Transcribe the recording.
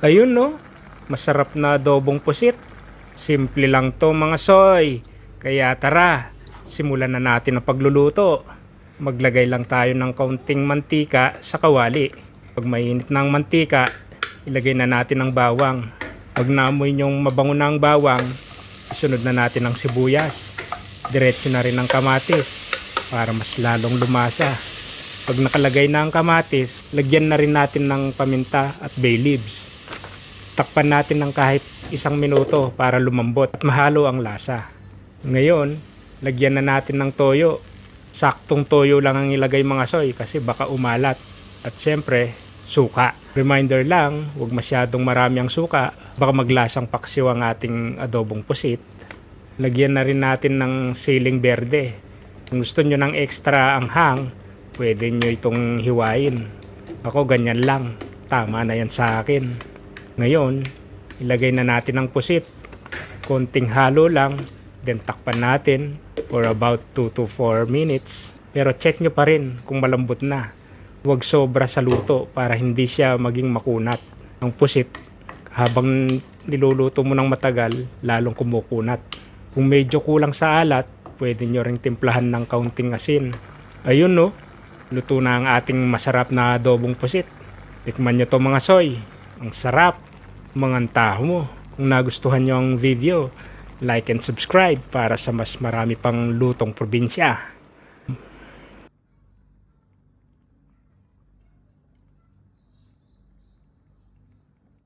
Ayun no, masarap na adobong pusit. Simple lang to mga soy. Kaya tara, simulan na natin ang pagluluto. Maglagay lang tayo ng kaunting mantika sa kawali. Pag mainit ang mantika, ilagay na natin ang bawang. Pag naamoy nyong mabango na ang bawang, isunod na natin ang sibuyas. Diretso na rin ang kamatis para mas lalong lumasa. Pag nakalagay na ang kamatis, lagyan na rin natin ng paminta at bay leaves. Takpan natin ng kahit isang minuto para lumambot at mahalo ang lasa. Ngayon, lagyan na natin ng toyo. Saktong toyo lang ang ilagay mga soy kasi baka umalat. At syempre, suka. Reminder lang, huwag masyadong marami ang suka. Baka maglasang paksiw ang ating adobong pusit. Lagyan na rin natin ng siling berde. Kung gusto nyo ng extra ang hang, pwede nyo itong hiwain. Ako ganyan lang. Tama na yan sa akin. Ngayon, ilagay na natin ang pusit. Konting halo lang, then takpan natin for about 2 to 4 minutes. Pero check nyo pa rin kung malambot na. Huwag sobra sa luto para hindi siya maging makunat. Ang pusit, habang niluluto mo ng matagal, lalong kumukunat. Kung medyo kulang sa alat, pwede nyo ring timplahan ng kaunting asin. Ayun no, luto na ang ating masarap na adobong pusit. Tikman nyo to mga soy. Ang sarap. Mga taho mo. Kung nagustuhan nyo ang video, like and subscribe para sa mas marami pang lutong probinsya.